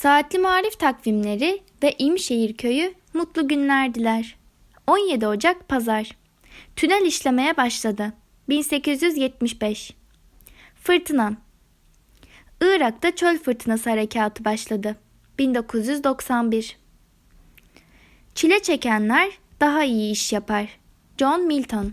Saatli Marif takvimleri ve İmşehir köyü mutlu günler diler. 17 Ocak Pazar. Tünel işlemeye başladı. 1875. Fırtına. Irak'ta çöl fırtınası harekatı başladı. 1991. Çile çekenler daha iyi iş yapar. John Milton.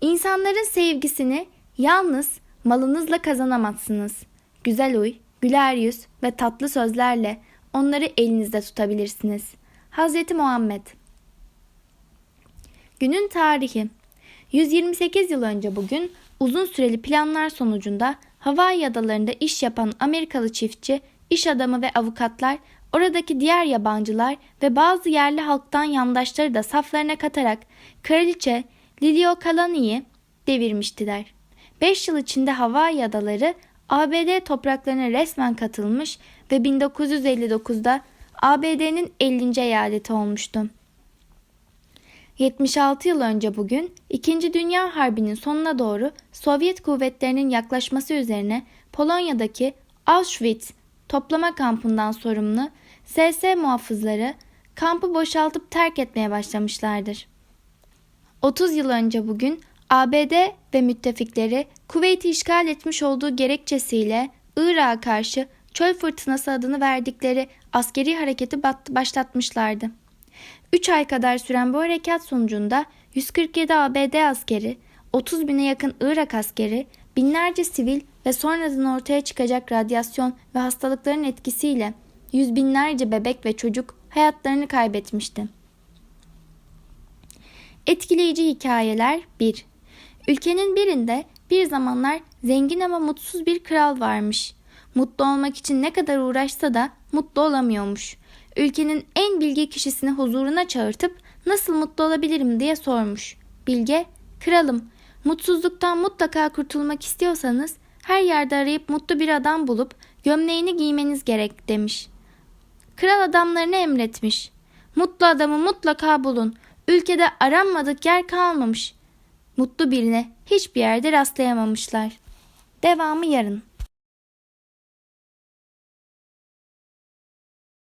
İnsanların sevgisini yalnız malınızla kazanamazsınız. Güzel huy, güler yüz ve tatlı sözlerle onları elinizde tutabilirsiniz. Hazreti Muhammed Günün tarihi 128 yıl önce bugün uzun süreli planlar sonucunda Hawaii adalarında iş yapan Amerikalı çiftçi, iş adamı ve avukatlar oradaki diğer yabancılar ve bazı yerli halktan yandaşları da saflarına katarak kraliçe Liliuokalani'yi devirmiştiler. 5 yıl içinde Hawaii adaları ABD topraklarına resmen katılmış ve 1959'da ABD'nin 50. eyaleti olmuştu. 76 yıl önce bugün 2. Dünya Harbi'nin sonuna doğru Sovyet kuvvetlerinin yaklaşması üzerine Polonya'daki Auschwitz toplama kampından sorumlu SS muhafızları kampı boşaltıp terk etmeye başlamışlardır. 30 yıl önce bugün ABD ve müttefikleri Kuveyt'i işgal etmiş olduğu gerekçesiyle Irak'a karşı çöl fırtınası adını verdikleri askeri hareketi başlatmışlardı. 3 ay kadar süren bu harekat sonucunda 147 ABD askeri, 30 bine yakın Irak askeri, binlerce sivil ve sonradan ortaya çıkacak radyasyon ve hastalıkların etkisiyle yüz binlerce bebek ve çocuk hayatlarını kaybetmişti. Etkileyici hikayeler 1. Ülkenin birinde bir zamanlar zengin ama mutsuz bir kral varmış. Mutlu olmak için ne kadar uğraşsa da mutlu olamıyormuş. Ülkenin en bilge kişisini huzuruna çağırtıp nasıl mutlu olabilirim diye sormuş. Bilge, kralım, mutsuzluktan mutlaka kurtulmak istiyorsanız her yerde arayıp mutlu bir adam bulup gömleğini giymeniz gerek demiş. Kral adamlarını emretmiş. Mutlu adamı mutlaka bulun. Ülkede aranmadık yer kalmamış. Mutlu birine hiçbir yerde rastlayamamışlar. Devamı yarın.